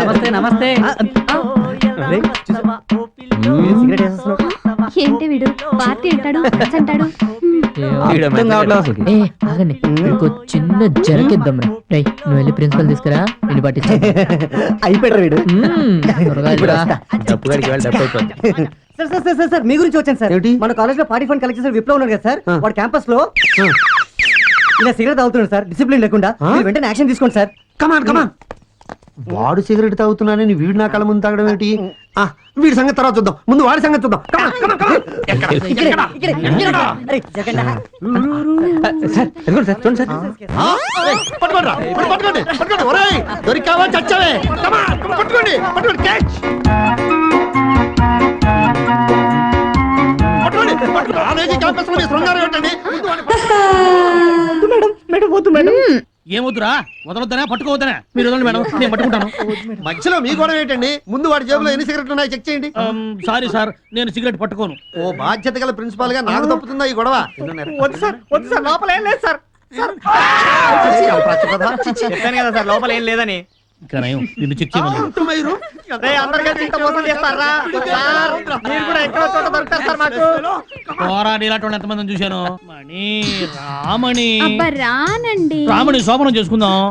నమస్తే నమస్తే. సిగరెట్? ఏంటి వీడు? పార్టీ అంటాడు? అంటాడు? అర్థం కావట్లేదు అసలుకి. ఏ ఆగండి. ఇంకో చిన్న జరకిద్దాం రే నువ్వు వెళ్ళి ప్రిన్సిపల్ తీసుకురా. నేను పట్టించు. అయిపోయాడు వీడు. త్వరగా వెళ్ళిరా. డబ్బుగాడికి వెళ్ళి డబ్బు అయిపోద్ది. Sir sir sir sir sir మీ గురించి వచ్చాను సార్? మన కాలేజ్లో పార్టీ ఫండ్ కలెక్ట్ చేసిన విప్లవ్ ఉన్నాడు కదా సార్. వాడు క్యాంపస్లో ఇలా సిగరెట్ తాగుతున్నాడు సార్. డిసిప్లిన్ లేకుండా? మీరు వెంటనే యాక్షన్ తీసుకోండి sir. Come on come on వాడు సిగరెట్ తాగుతున్నానని వీడు నా కళ్ళ ముందు తాగడం ఏంటి? ఆ, వీడి సంగతి తర్వాత చూద్దాం. ముందు వాడి సంగతి చూద్దాం. Come on, come on, come on. ఎక్కడ? ఇక్కడే, ఎక్కడ? ఇక్కడే, ఇక్కడే. అరే, జగన్ సార్ ఎదుగోండి సార్? చూడండి సార్. ఆ, ఏయ్, పట్టుకోండి రా, పట్టు- పట్టుకోండి. పట్టుకోండి. ఒరేయ్ దొరికావా చచ్చావే? Come on, come on, పట్టుకోండి. పట్టుకోండి. క్యాచ్ పట్టుకోండి. పట్టుకోండి. కాలేజీ క్యాంపస్లో మీ శృంగారం ఏంటండి? ముందు వాడిని పట్టుకోండి. మేడం మేడం వద్దు మేడం. ఏమొద్దురా? వదలొద్దనా పట్టుకోవద్దనా. మీరు వదలండి మేడం నేను పట్టుకుంటాను. మధ్యలో మీ గొడవ ఏంటండి? ముందు వాడి జేబులో ఎన్ని సిగరెట్లు ఉన్నాయో చెక్ చేయండి. సారీ సార్ నేను సిగరెట్ పట్టుకోను. ఓ బాధ్యత గల ప్రిన్సిపాల్గా నాకు తప్పుతుందా ఈ గొడవ? వద్దు సార్ వద్దు సార్ లోపల ఏం లేదు సార్. చెప్పాను కదా సార్ లోపల ఏం లేదని. నిన్ను చెక్ చేయమని. రే అందరు కలిసి ఇంత మోసం చేస్తారా సార్ మీరు కూడా ఎక్కడో చోట దొరుకుతారు సార్ మాకు పోరాడి ఇలాంటి వాళ్ళు ఎంతమందిని చూశాను? మణి రామణి. అబ్బా రానండి. రామణి శోభనం చేసుకుందాం.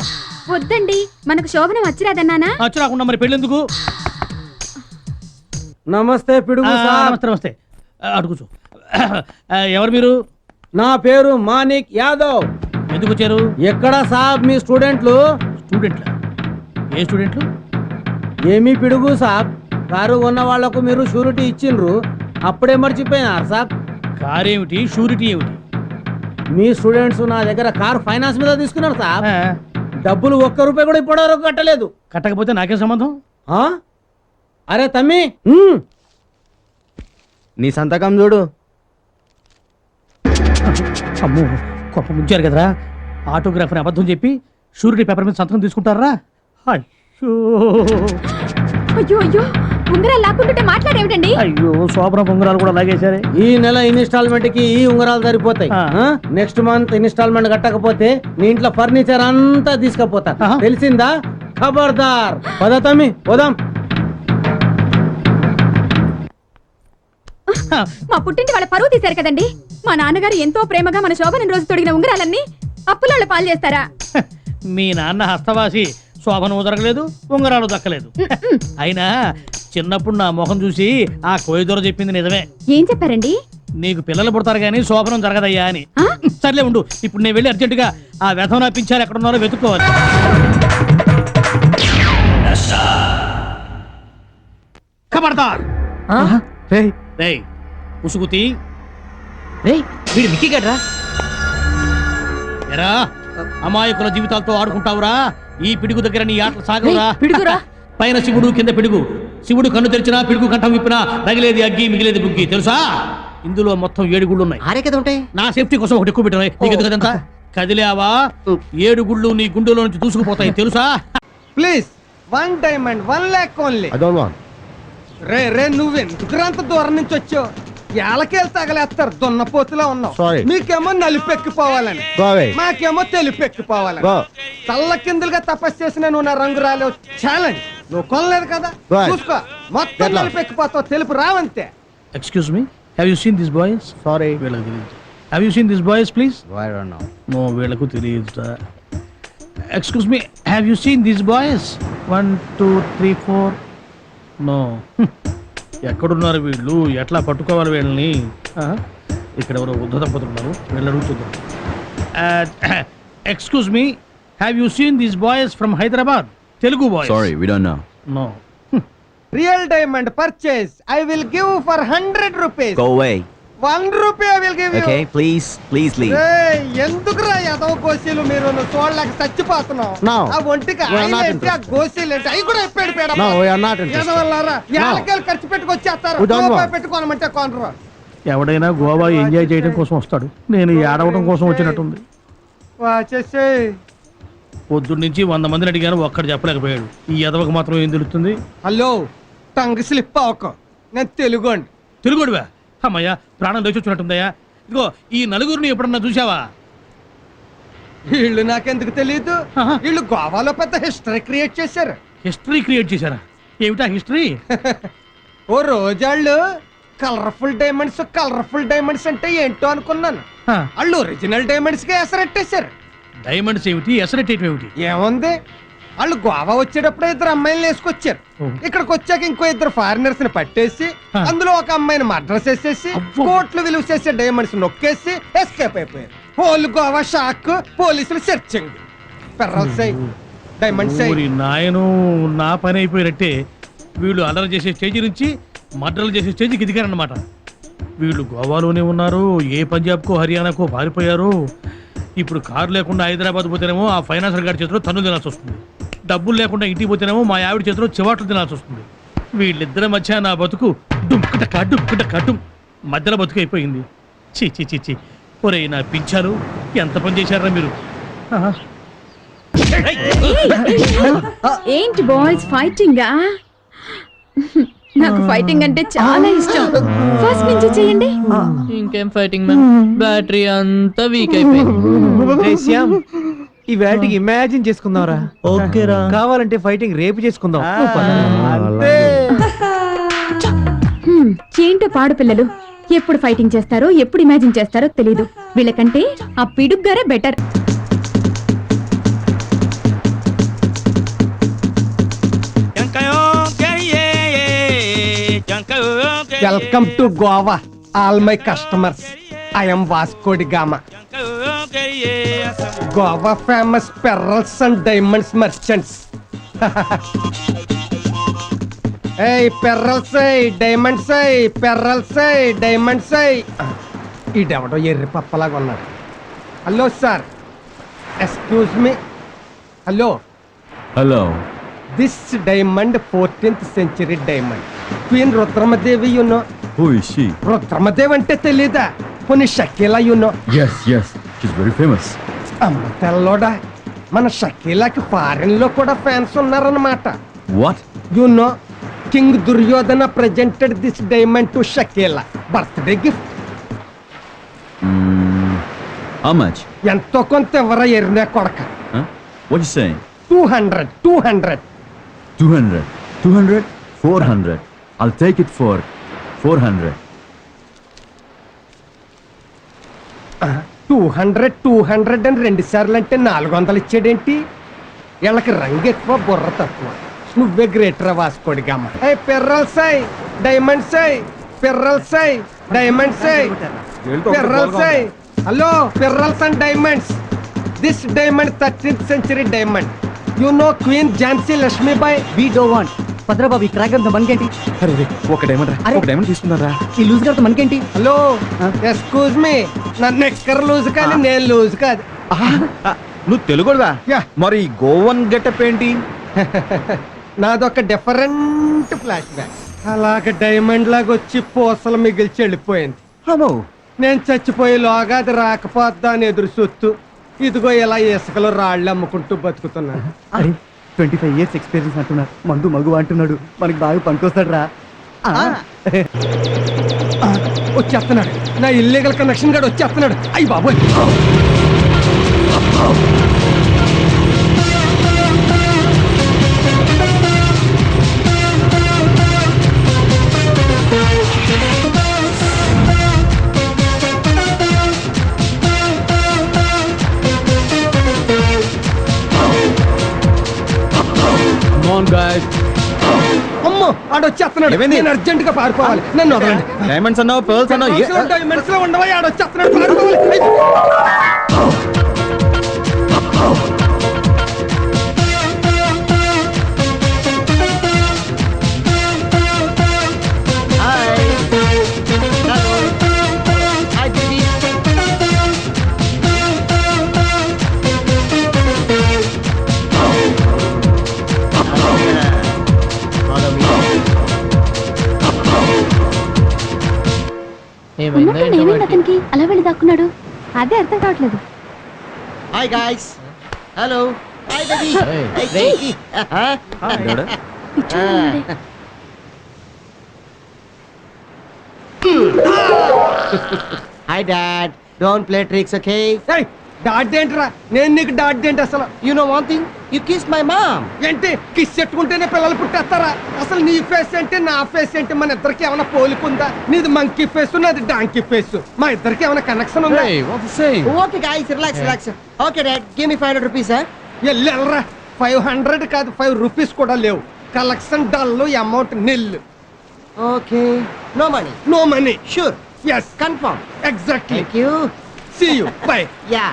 వద్దండి మనకు శోభనం వచ్చిరాదన్నానా? వచ్చి రాకుండా మరి పెళ్ళెందుకు? నమస్తే పిడుగు ఆ, సాబ్. నమస్తే నమస్తే. ఆ, అటు కూర్చో. ఆ, ఎవరు మీరు? నా పేరు మానిక్ యాదవ్. ఎందుకు వచ్చారు? ఎక్కడ సాబ్ మీ స్టూడెంట్లు? స్టూడెంట్ల? ఏ స్టూడెంట్లు? ఏమీ పిడుగు సాబ్. కారు ఉన్న వాళ్ళకు మీరు షూరిటీ ఇచ్చిండ్రు. అప్పుడే మర్చిపోయినారు సాబ్. కార్ ఏమిటి షూరిటీ ఏమిటి? మీ స్టూడెంట్స్ నా దగ్గర కార్ ఫైనాన్స్ మీద తీసుకున్నారు ఆ, డబ్బులు ఒక్క రూపాయి కూడా ఇప్పటివరకు కట్టలేదు. కట్టకపోతే నాకే సంబంధం? ఆ? అరే తమ్మి. నీ సంతకం చూడు. అమ్మో గొప్ప ముంచారు కదరా. ఆటోగ్రాఫర్ అబద్ధం చెప్పి షూరిటీ పేపర్ మీద సంతకం తీసుకుంటారా? అయ్యో. అయ్యో అయ్యో. ఉంగరాలు లాక్కుంటుంటే మాట్లాడేమిటండి? అయ్యో శోభన పొంగరాలు కూడా లాగేశారే. ఈ నెల ఇన్స్టాల్మెంట్కి ఈ ఉంగరాలు సరిపోతాయి. ఆ. నెక్స్ట్ మంత్ ఇన్స్టాల్మెంట్ కట్టకపోతే నీ ఇంట్లో ఫర్నిచర్ అంతా తీసుకపోతా. తెలిసిందా? ఖబర్దార్. పద తమ్మి పోదాం. మా పుట్టింటి వాళ్ళ పరువు తీశారు కదండి. మా నాన్నగారు ఎంతో ప్రేమగా మన శోభనం రోజు తొడిగిన ఉంగరాలన్నీ అప్పుల పాలు చేస్తారా? మీ నాన్న హస్తవాసి శోభనం జరగలేదు ఉంగరాలు దక్కలేదు. అయినా చిన్నప్పుడు నా ముఖం చూసి ఆ కోయిదొర చెప్పింది నిజమే. ఏం చెప్పారండి? నీకు పిల్లలు పుడతారు కానీ శోభనం జరగదయ్యా అని? సర్లే ఉండు ఇప్పుడు నేను వెళ్ళి అర్జెంటుగా ఆ వ్యధం పించారు ఎక్కడ ఉన్నారో వెతుక్కోవాలి ఖబర్దార్ రేయ్. ఉసుగుతి రే వీడు మిక్కీ గడ్రా? ఎరా అమాయకుల జీవితాలతో ఆడుకుంటావురా ఈ పిడుగు దగ్గర నీ ఆటలు సాగవురా. పిడుగురా? పైన శివుడు కింద పిడుగు. శివుడు కన్ను తెరిచినా పిడుగు కంఠం విప్పినా తగిలేది అగ్గి మిగిలేది బుగ్గి. తెలుసా? ఇందులో మొత్తం ఏడు గుళ్ళు ఉన్నాయి ఆరే కదా ఉంటాయి నా సేఫ్టీ కోసం ఒకటి ఎక్కువ పెట్టిన నీకు కదిలేవా? ఏడు గుళ్ళు నీ గుండెలో నుంచి దూసుకుపోతాయి. తెలుసా? Please one diamond one lakh only. I don't want రే రే నువ్వెందుకు అంత దూరం నుంచి వచ్చావు. ఏళ్ళకేళ్ళు తగలేస్తారు దున్నపోతులా ఉన్నావు. మీకేమో నలుపెక్కిపోవాలని. మాకేమో తెలుపెక్కిపోవాలని. చల్ల కిందులుగా తపస్సు చేసిన నువ్వు నా రంగు రాలేవు. ఛాలెంజ్ నువ్వు కొనలేదు కదా. చూసుకో. మొత్తం Get lost. నలుపెక్కిపోతావు. తెలుపు రావంతే. Excuse me have you seen this boys sorry వీళ్ళకి తెలియదు. Have you seen this boys please no no వీళ్ళకు తెలియదు excuse me have you seen this boys one two three four no ఎక్కడున్నారు వీళ్ళు? ఎట్లా పట్టుకోవాలి వీళ్ళని? ఇక్కడ ఎవరో వృద్ధ దంపతులు ఉన్నారు వీళ్ళు అడుగుతున్నారు excuse me have you seen this boys from Hyderabad Telugu boys Sorry, we don't know. No real diamond purchase I will give for hundred rupees Go away. One rupee I will give you Okay, please, please leave. ఎందుకురా ఎదవ గోసీలు మీరు నువ్వు చూడలేక చచ్చిపోతున్నావు? No. ఆ ఒంటికి We are not ఏంటి ఆ గోసీలు ఏంటి? అవి కూడా ఎప్పాడు పేడ No, we are not interested. ఎదవల్లారా ఏళ్ళకేళ్ళు ఖర్చు పెట్టుకొచ్చేస్తారు. We don't రూపాయి. పెట్టుకోనమంటే కొనరు. ఎవడైనా గోవా ఎంజాయ్ చేయడం కోసం వస్తాడు. నేను ఈ ఆడవడం కోసం వచ్చినట్టుంది. వచ్చేసి పొద్దున్న నుంచి వంద మందిని అడిగాను ఒక్కడు చెప్పలేకపోయాడు. ఈ ఎదవకు మాత్రం ఏం తెలుస్తుంది? హలో టంగ్ స్లిప్ అవ్వకు నేను తెలుగు అండి తెలుగుడివా అమ్మయ్యా ప్రాణం లేచి వచ్చినట్టుందయ్యా. ఇదిగో ఈ నలుగురిని ఎప్పుడన్నా చూసావా వీళ్ళు నాకెందుకు తెలియదు వీళ్ళు గోవాలో పెద్ద హిస్టరీ క్రియేట్ చేశారు. హిస్టరీ క్రియేట్ చేశారా? ఏమిటా హిస్టరీ? ఓ రోజాళ్ళు కలర్ఫుల్ డైమండ్స్ కలర్ఫుల్ డైమండ్స్ అంటే ఏంటో అనుకున్నాను. వాళ్ళు ఒరిజినల్ డైమండ్స్కి ఎసరెట్టేశారు. డైమండ్స్ ఏమిటి? ఎసరెట్టేటివి ఏమిటి? ఏముంది? వాళ్ళు గోవా వచ్చేటప్పుడు ఇద్దరు అమ్మాయిలు వేసుకొచ్చారు. ఇక్కడికి వచ్చాక ఇంకో ఇద్దరు ఫారినర్స్ని పట్టేసి. అందులో ఒక అమ్మాయిని మర్డర్ చేసేసి. కోట్లు విలువ చేసే డైమండ్స్ నొక్కేసి ఎస్కేప్ అయిపోయారు. హోల్ గోవా షాక్ పోలీసులు సెర్చింగ్. పెర్రల్స్ డైమండ్స్ నాయను నా పని అయిపోయినట్టే వీళ్ళు అల్లరి చేసే స్టేజ్ నుంచి మర్డర్లు చేసే స్టేజ్కి ఎదిగారన్నమాట వీళ్ళు గోవాలోనే ఉన్నారు ఏ పంజాబ్కో హర్యానాకో పారిపోయారు. ఇప్పుడు కారు లేకుండా హైదరాబాద్ పోతేనేమో ఆ ఫైనాన్సర్ గారి చేతిలో తన్నులు తినాల్సి వస్తుంది. డబ్బులు లేకుండా ఇంటికి పోతేనేమో మా ఆవిడ చేతిలో చివాట్లు తినాల్సి వస్తుంది. వీళ్ళిద్దరి మధ్య నా బతుకు డుంకుట కడ్డుంకుట కడ్డు మధ్యలో బతుకు అయిపోయింది. చీ చీ చీ చీ ఒరే నా పింఛాలు ఎంత పని చేశారా మీరు? ఆహా. ఏంటి బాయ్స్ ఫైటింగ్? నాకు ఫైటింగ్ అంటే చాలా ఇష్టం. ఫస్ట్ నుంచి చేయండి. ఇంకేం ఫైటింగ్ మ్యామ్ బ్యాటరీ అంతా వీక్ అయిపోయింది. శ్యామ్ ఈ వేటికి ఇమాజిన్ చేసుకుందాంరా. ఓకేరా కావాలంటే ఫైటింగ్ రేపు చేసుకుందాం. ఏంటో పాడు పిల్లలు ఎప్పుడు ఫైటింగ్ చేస్తారో ఎప్పుడు ఇమాజిన్ చేస్తారో తెలీదు. వీళ్ళకంటే ఆ పిడుగ్గారే better welcome to Goa all my customers I'm Vasco da Gama Goa famous pearls and diamonds merchants ఏయ్ పెర్రల్స్ డైమండ్స్ పెర్రల్స్ డైమండ్స్ ఈడెవడో ఎర్రి పప్పలాగా ఉన్నాడు. Hello sir excuse me hello hello this diamond fourteenth century diamond queen Rudramadevi you know. Who is she Rudramadevi అంటే తెలీదా? కొన్ని Shakeela you know. Yes yes she's very famous. అమ్మ తెల్లోడా మన షకీలాకి ఫారెన్లో కూడా ఫ్యాన్స్ ఉన్నారన్నమాట. What? You know king Duryodhana presented this diamond to Shakeela. Birthday gift mm, how much? ఎంతో కొంత ఎవరా ఎరినా కొడక. Huh? what you saying? Two hundred two hundred 200 200 400 i'll take it for 400 two hundred two hundred అని రెండు సార్లు అంటే నాలుగు వందలు ఇచ్చాడేంటి? వీళ్ళకి రంగు ఎక్కువ బుర్ర తక్కువ. నువ్వే గ్రేటర్ వాసుకోడి గమ్మ ఏ పెర్రల్ సై డైమండ్ సై పెర్రల్ సై డైమండ్ సై pearl Sye hello pearls and diamonds this diamond thirteenth century diamond you know queen Jhansi Lakshmibai we do want Bhadrababu ఈ క్రాక్ అంతా మనకేంటి? ఒక డైమండ్ ఒక డైమండ్ తీసుకున్నారా ఈ లూజ్ గారితో మనకేంటి? హలో. ఎక్స్క్యూజ్ మీ నన్ను ఎక్కర లూజ్ కానీ నేను లూజ్ కాదు. నువ్వు తెలుగుడుగా యా. మరి గోవన్ గెటప్ ఏంటి? నాదొక డిఫరెంట్ ఫ్లాష్ బ్యాక్ అలాగ డైమండ్ లాగా వచ్చి పూసలు మిగిల్చి వెళ్ళిపోయింది. అమ్మో. నేను చచ్చిపోయే లోగా అది రాకపోద్దా అని ఎదురు చూస్తూ ఇదిగో ఇలా ఇసుకలో రాళ్ళు అమ్ముకుంటూ బతుకుతున్నాను. అరే ట్వంటీ ఫైవ్ ఇయర్స్ ఎక్స్పీరియన్స్ అంటున్నారు. మందు మగు అంటున్నాడు. మనకి బాగా పనికొస్తాడు రా వచ్చేస్తున్నాడు. నా ఇల్లీగల్ కనెక్షన్ గాడు వచ్చేస్తున్నాడు. అయ్యి బాబోయ్. ఆడు వచ్చేస్తున్నాడు? నేను అర్జెంట్గా పారిపోవాలి నన్ను వదలండి. డైమండ్స్ అన్నావు పర్ల్స్ అన్నావు? డైమండ్స్లో ఉండవా? ఆడు వచ్చేస్తున్నాడు పారిపోవాలి ఏమైందో. అతనికి అలా వెళ్ళి దాక్కున్నాడు? అదే అర్థం కావట్లేదు. Hi guys hello hi baby? Hi dad don't play tricks okay dad ఏంట్రా నేను నీకు డాడ్ ఏంటి అసలు? You know one thing you kiss my mom ఏంటి? కిస్ పెట్టుకుంటేనే పిల్లలు పుట్టేస్తారా? అసలు నీ ఫేస్ ఏంటి? నా ఫేస్ ఏంటి? మన ఇద్దరికి ఏమైనా పోలికుందా? నీది మంకీ ఫేస్ నాది డాంకీ ఫేస్ మా ఇద్దరికి ఏమైనా కనెక్షన్ ఉందా? Okay guys relax relax okay dad give me 500 rupees sir వెళ్ళరా ఫైవ్ హండ్రెడ్ కాదు ఫైవ్ రూపీస్ కూడా లేవు. Collection dull amount nil okay no money no money sure yes confirm exactly thank you see you bye yeah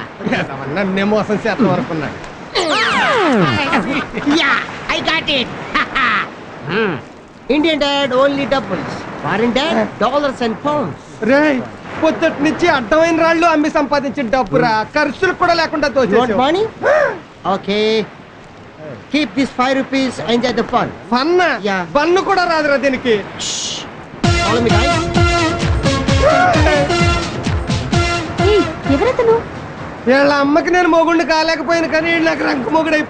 నన్నే మోసం చేత వరకున్నాడు yeah I got it Indian dad only డబ్బుల్స్ foreign dad dollars and pounds రే పొద్దుటి నుంచి అడ్డమైన రాళ్ళు అమ్మి సంపాదించిన డబ్బురా. ఖర్చులు కూడా లేకుండా want దోచేసావు money okay keep this 5 rupees enjoy the fun fun Yeah. Bun కూడా రాదురా దీనికి. ఎవరతను? వీళ్ళ అమ్మకి నేను మొగుండు కాలేకపోయిన కానీ నాకు రంకు మొగుడు